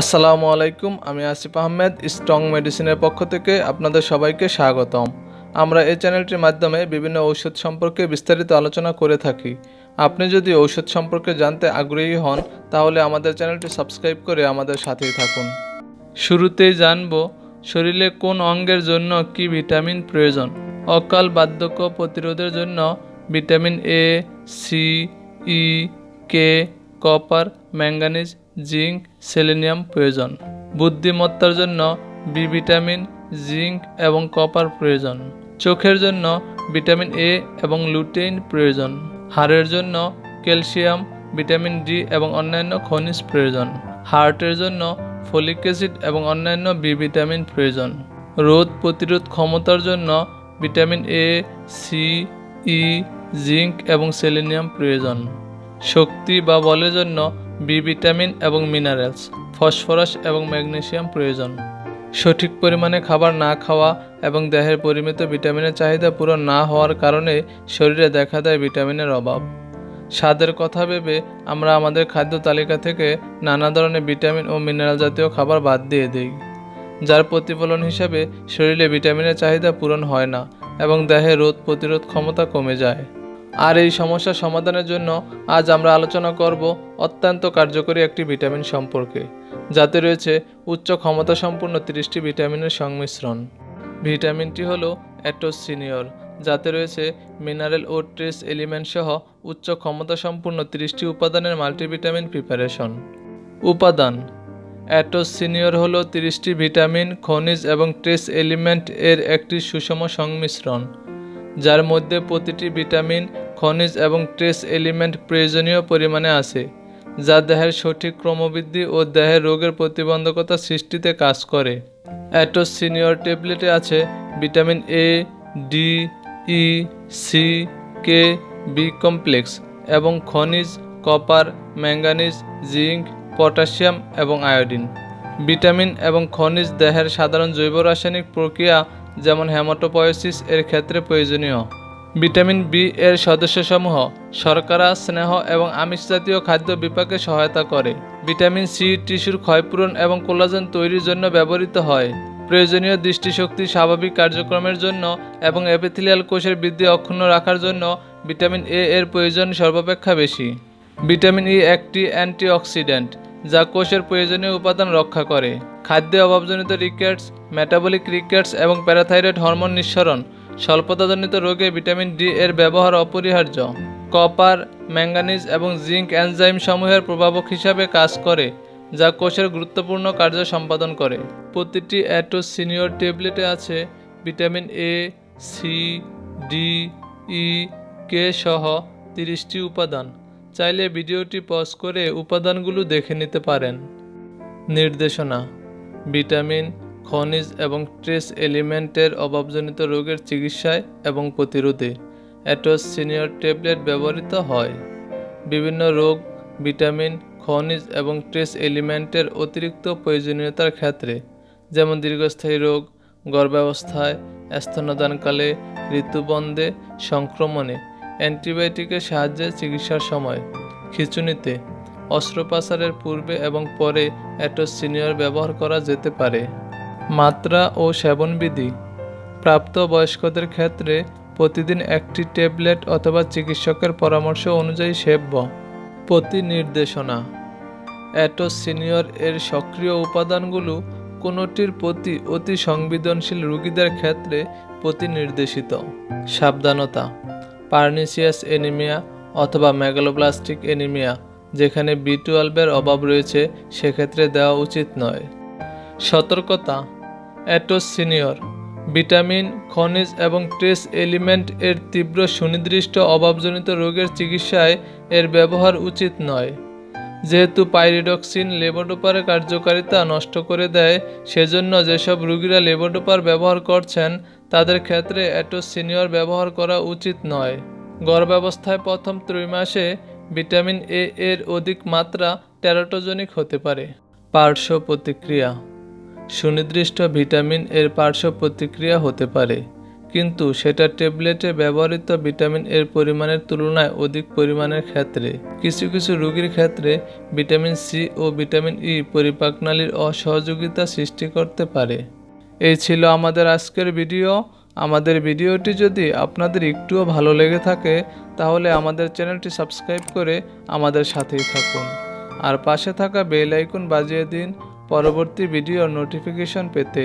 আসসালামু আলাইকুম, আমি আসিফ আহমেদ, স্ট্রং মেডিসিনের পক্ষ থেকে আপনাদের সবাইকে স্বাগতম। আমরা এই চ্যানেলটির মাধ্যমে বিভিন্ন ঔষধ সম্পর্কে বিস্তারিত আলোচনা করে থাকি। আপনি যদি ঔষধ সম্পর্কে জানতে আগ্রহী হন, তাহলে আমাদের চ্যানেলটি সাবস্ক্রাইব করে আমাদের সাথেই থাকুন। শুরুতেই জানব, শরীরে কোন অঙ্গের জন্য কি ভিটামিন প্রয়োজন? অকাল বার্ধক্য প্রতিরোধের জন্য vitamin A C E K copper manganese zinc selenium প্রয়োজন। বুদ্ধিমত্তার জন্য বি ভিটামিন, জিঙ্ক এবং কপার প্রয়োজন। চোখের জন্য ভিটামিন এ এবং লুটেইন প্রয়োজন। হাড়ের জন্য ক্যালসিয়াম, ভিটামিন ডি এবং অন্যান্য খনিজ প্রয়োজন। হার্টের জন্য ফলিক অ্যাসিড এবং অন্যান্য বি ভিটামিন প্রয়োজন। রোদ প্রতিরোধ ক্ষমতার জন্য vitamin A, C, E, zinc এবং সেলেনিয়াম প্রয়োজন। শক্তি বা বলের জন্য বি ভিটামিন এবং মিনারেলস ফসফরাস এবং ম্যাগনেসিয়াম প্রয়োজন। সঠিক পরিমাণে খাবার না খাওয়া এবং দেহের পরিমিত ভিটামিনের চাহিদা পূরণ না হওয়ার কারণে শরীরে দেখা দেয় ভিটামিনের অভাব। স্বাদের কথা ভেবে আমরা আমাদের খাদ্য তালিকা থেকে নানা ধরনের ভিটামিন ও মিনারেল জাতীয় খাবার বাদ দিয়ে দিই, যার প্রতিফলন হিসাবে শরীরে ভিটামিনের চাহিদা পূরণ হয় না এবং দেহে রোদ প্রতিরোধ ক্ষমতা কমে যায়। আর এই সমস্যা সমাধানের জন্য আজ আমরা আলোচনা করব অত্যন্ত কার্যকরী একটি ভিটামিন সম্পর্কে, যাতে রয়েছে উচ্চ ক্ষমতা সম্পন্ন তিরিশটি ভিটামিনের সংমিশ্রণ। ভিটামিনটি হলো অ্যাটোসিনিয়র, যাতে রয়েছে মিনারেল ও ট্রেস এলিমেন্ট সহ উচ্চ ক্ষমতা সম্পন্ন তিরিশটি উপাদানের মাল্টিভিটামিন প্রিপারেশন। উপাদান, অ্যাটোসিনিয়র হলো তিরিশটি ভিটামিন, খনিজ এবং ট্রেস এলিমেন্ট এর একটি সুষম সংমিশ্রণ, যার মধ্যে প্রতিটি ভিটামিন খনিজ এবং ট্রেস এলিমেন্ট প্রয়োজনীয় পরিমাণে আছে, যা দেহের সঠিক ক্রমবৃদ্ধি ও দেহের রোগের প্রতিবন্ধকতা সৃষ্টিতে কাজ করে। অ্যাটোস সিনিয়র ট্যাবলেটে আছে vitamin A D E C K B complex এবং খনিজ, কপার, ম্যাঙ্গানিজ, জিঙ্ক, পটাশিয়াম এবং আয়োডিন। ভিটামিন এবং খনিজ দেহের সাধারণ জৈব রাসায়নিক প্রক্রিয়া, যেমন হেমাটোপয়োসিস, এর ক্ষেত্রে প্রয়োজনীয়। ভিটামিন বি এর সদস্যসমূহ শর্করা, স্নেহ এবং আমিষ জাতীয় খাদ্য বিপাকে সহায়তা করে। ভিটামিন সি, টিস্যুর ক্ষয়পূরণ এবং কোলাজেন তৈরির জন্য ব্যবহৃত হয়। প্রয়োজনীয় দৃষ্টিশক্তি স্বাভাবিক কার্যক্রমের জন্য এবং এপিথেলিয়াল কোষের বৃদ্ধি অক্ষুণ্ণ রাখার জন্য ভিটামিন এ এর প্রয়োজন সর্বাপেক্ষা বেশি। ভিটামিন ই একটি অ্যান্টিঅক্সিডেন্ট, যা কোষের প্রয়োজনীয় উপাদান রক্ষা করে। খাদ্যে অভাবজনিত রিকেটস মেটাবলিক রিকেটস এবং প্যারাথাইরয়েড হরমোন নিঃসরণ স্বল্পতাজনিত রোগে ভিটামিন ডি এর ব্যবহার অপরিহার্য। কপার, ম্যাঙ্গানিজ এবং জিঙ্ক এনজাইম সমূহের প্রভাবক হিসাবে কাজ করে, যা কোষের গুরুত্বপূর্ণ কার্য সম্পাদন করে। প্রতিটি অ্যাটো সিনিয়র ট্যাবলেটে আছে vitamin A, C, D, E, K সহ তিরিশটি উপাদান। চাইলে ভিডিওটি পজ করে উপাদানগুলো দেখে নিতে পারেন। নির্দেশনা, ভিটামিন খনিজ এবং ট্রেস এলিমেন্টের অভাবজনিত রোগের চিকিৎসায় এবং প্রতিরোধে অ্যাটোস সিনিয়র ট্যাবলেট ব্যবহৃত হয়। বিভিন্ন রোগ, ভিটামিন, খনিজ এবং ট্রেস এলিমেন্টের অতিরিক্ত প্রয়োজনীয়তার ক্ষেত্রে, যেমন দীর্ঘস্থায়ী রোগ, গর্ভাবস্থায় স্তনদানকালে ঋতুবন্ধে, সংক্রমণে, অ্যান্টিবায়োটিকের সাহায্যে চিকিৎসার সময়, খিঁচুনিতে, অস্ত্রোপচারের পূর্বে এবং পরে অ্যাটোস সিনিয়র ব্যবহার করা যেতে পারে। মাত্রা ও সেবনবিধি। প্রাপ্ত বয়স্কদের ক্ষেত্রে প্রতিদিন একটি ট্যাবলেট অথবা চিকিৎসকের পরামর্শ অনুযায়ী সেব্য। প্রতি নির্দেশনা অ্যাটোস সিনিয়র এর সক্রিয় উপাদানগুলো কোনোটির প্রতি অতি সংবেদনশীল রোগীদের ক্ষেত্রে প্রতি নির্দেশিত সাবধানতা। পার্নিসিয়াস এনিমিয়া অথবা মেগালোপ্লাস্টিক এনিমিয়া, যেখানে বি টুয়েলভের অভাব রয়েছে, সেক্ষেত্রে দেওয়া উচিত নয়। সতর্কতা। অ্যাটোস সিনিয়র ভিটামিন, খনিজ এবং ট্রেস এলিমেন্ট এর তীব্র সুনির্দিষ্ট অভাবজনিত রোগের চিকিৎসায় এর ব্যবহার উচিত নয়। যেহেতু পাইরিডক্সিন লেবোডোপারের কার্যকারিতা নষ্ট করে দেয়, সেজন্য যেসব রোগীরা লেবোডোপার ব্যবহার করছেন, তাদের ক্ষেত্রে অ্যাটোস সিনিয়র ব্যবহার করা উচিত নয়। গর্ভাবস্থায় প্রথম ত্রৈমাসে ভিটামিন এ এর অধিক মাত্রা টেরাটোজনিক হতে পারে। পার্শ্ব প্রতিক্রিয়া সুনির্দিষ্ট ভিটামিন এর পার্শ্ব প্রতিক্রিয়া হতে পারে, কিন্তু সেটা ট্যাবলেটে ব্যবহৃত ভিটামিন এর পরিমাণের তুলনায় অধিক পরিমাণের ক্ষেত্রে। কিছু কিছু রোগীর ক্ষেত্রে ভিটামিন সি ও ভিটামিন ই পরিপাকনালীর অসহযোগিতা সৃষ্টি করতে পারে। এই ছিল আমাদের আজকের ভিডিও। আমাদের ভিডিওটি যদি আপনাদের একটুও ভালো লেগে থাকে, তাহলে আমাদের চ্যানেলটি সাবস্ক্রাইব করে আমাদের সাথেই থাকুন। আর পাশে থাকা বেল আইকন বাজিয়ে দিন পরবর্তী ভিডিওর নোটিফিকেশন পেতে